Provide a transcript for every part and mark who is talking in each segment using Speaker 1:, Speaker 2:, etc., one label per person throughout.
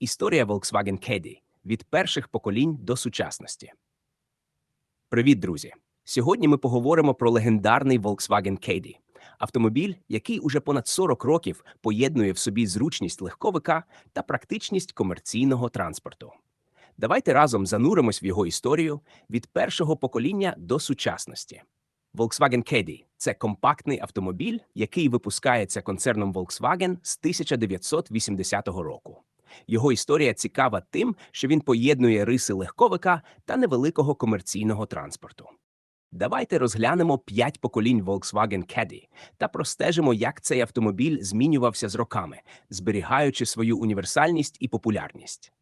Speaker 1: Історія Volkswagen Caddy від перших поколінь до сучасності. Привіт, друзі! Сьогодні ми поговоримо про легендарний Volkswagen Caddy – автомобіль, який уже понад 40 років поєднує в собі зручність легковика та практичність комерційного транспорту. Давайте разом зануримось в його історію від першого покоління до сучасності. Volkswagen Caddy – це компактний автомобіль, який випускається концерном Volkswagen з 1980 року. Його історія цікава тим, що він поєднує риси легковика та невеликого комерційного транспорту. Давайте розглянемо п'ять поколінь Volkswagen Caddy та простежимо, як цей автомобіль змінювався з роками, зберігаючи свою універсальність і популярність.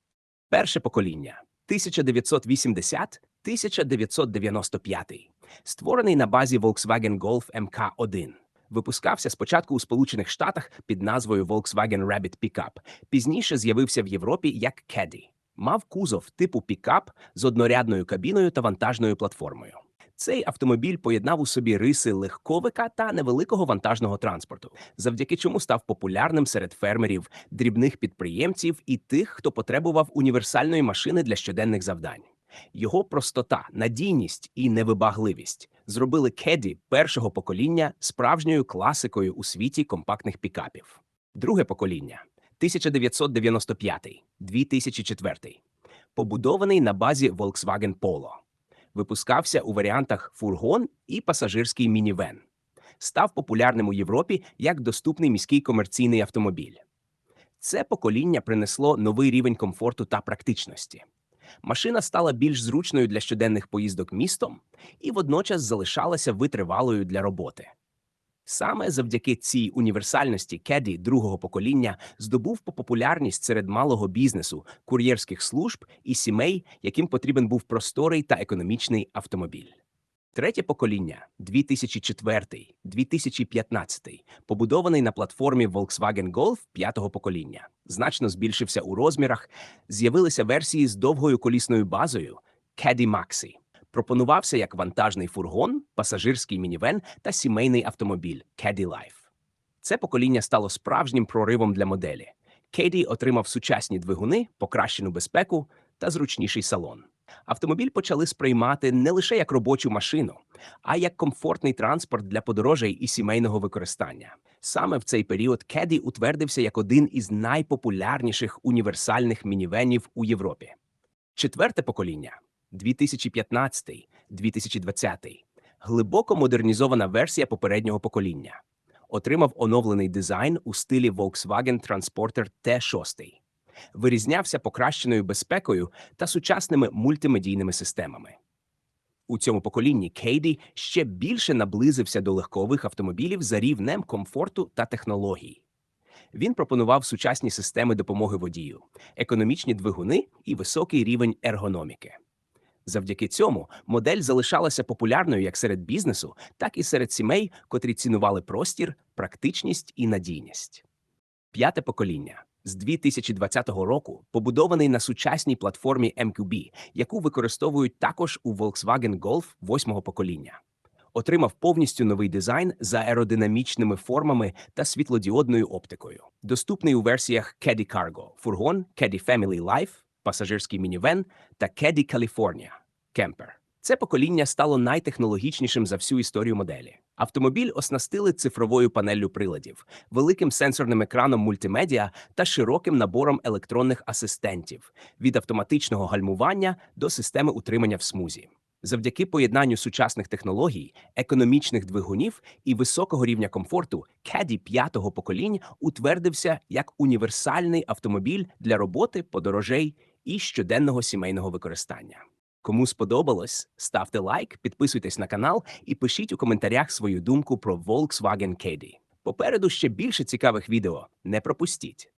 Speaker 1: Перше покоління 1980-1995, створений на базі Volkswagen Golf MK1. Випускався спочатку у Сполучених Штатах під назвою Volkswagen Rabbit Pickup, пізніше з'явився в Європі як Caddy. Мав кузов типу пікап з однорядною кабіною та вантажною платформою. Цей автомобіль поєднав у собі риси легковика та невеликого вантажного транспорту, завдяки чому став популярним серед фермерів, дрібних підприємців і тих, хто потребував універсальної машини для щоденних завдань. Його простота, надійність і невибагливість зробили Кеді першого покоління справжньою класикою у світі компактних пікапів. Друге покоління 1995-2004, побудований на базі Volkswagen Polo. Випускався у варіантах фургон і пасажирський мінівен. Став популярним у Європі як доступний міський комерційний автомобіль. Це покоління принесло новий рівень комфорту та практичності. Машина стала більш зручною для щоденних поїздок містом і водночас залишалася витривалою для роботи. Саме завдяки цій універсальності Кеді другого покоління здобув популярність серед малого бізнесу, кур'єрських служб і сімей, яким потрібен був просторий та економічний автомобіль. Третє покоління 2004-2015, побудований на платформі Volkswagen Golf п'ятого покоління, значно збільшився у розмірах. З'явилися версії з довгою колісною базою Caddy Maxi. Пропонувався як вантажний фургон, пасажирський мінівен та сімейний автомобіль Caddy Life. Це покоління стало справжнім проривом для моделі. Caddy отримав сучасні двигуни, покращену безпеку та зручніший салон. Автомобіль почали сприймати не лише як робочу машину, а як комфортний транспорт для подорожей і сімейного використання. Саме в цей період Кеді утвердився як один із найпопулярніших універсальних мінівенів у Європі. Четверте покоління 2015-2020 глибоко модернізована версія попереднього покоління. Отримав оновлений дизайн у стилі Volkswagen Transporter T6 вирізнявся покращеною безпекою та сучасними мультимедійними системами. У цьому поколінні Кейді ще більше наблизився до легкових автомобілів за рівнем комфорту та технологій. Він пропонував сучасні системи допомоги водію, економічні двигуни і високий рівень ергономіки. Завдяки цьому модель залишалася популярною як серед бізнесу, так і серед сімей, котрі цінували простір, практичність і надійність. П'яте покоління з 2020 року побудований на сучасній платформі MQB, яку використовують також у Volkswagen Golf 8 покоління. Отримав повністю новий дизайн за аеродинамічними формами та світлодіодною оптикою. Доступний у версіях Caddy Cargo, фургон, Caddy Family Life, пасажирський мінівен та Caddy California кемпер. Це покоління стало найтехнологічнішим за всю історію моделі. Автомобіль оснастили цифровою панеллю приладів, великим сенсорним екраном мультимедіа та широким набором електронних асистентів від автоматичного гальмування до системи утримання в смузі. Завдяки поєднанню сучасних технологій, економічних двигунів і високого рівня комфорту, Caddy п'ятого покоління утвердився як універсальний автомобіль для роботи, подорожей і щоденного сімейного використання. Кому сподобалось, ставте лайк, підписуйтесь на канал і пишіть у коментарях свою думку про Volkswagen Caddy. Попереду ще більше цікавих відео. Не пропустіть.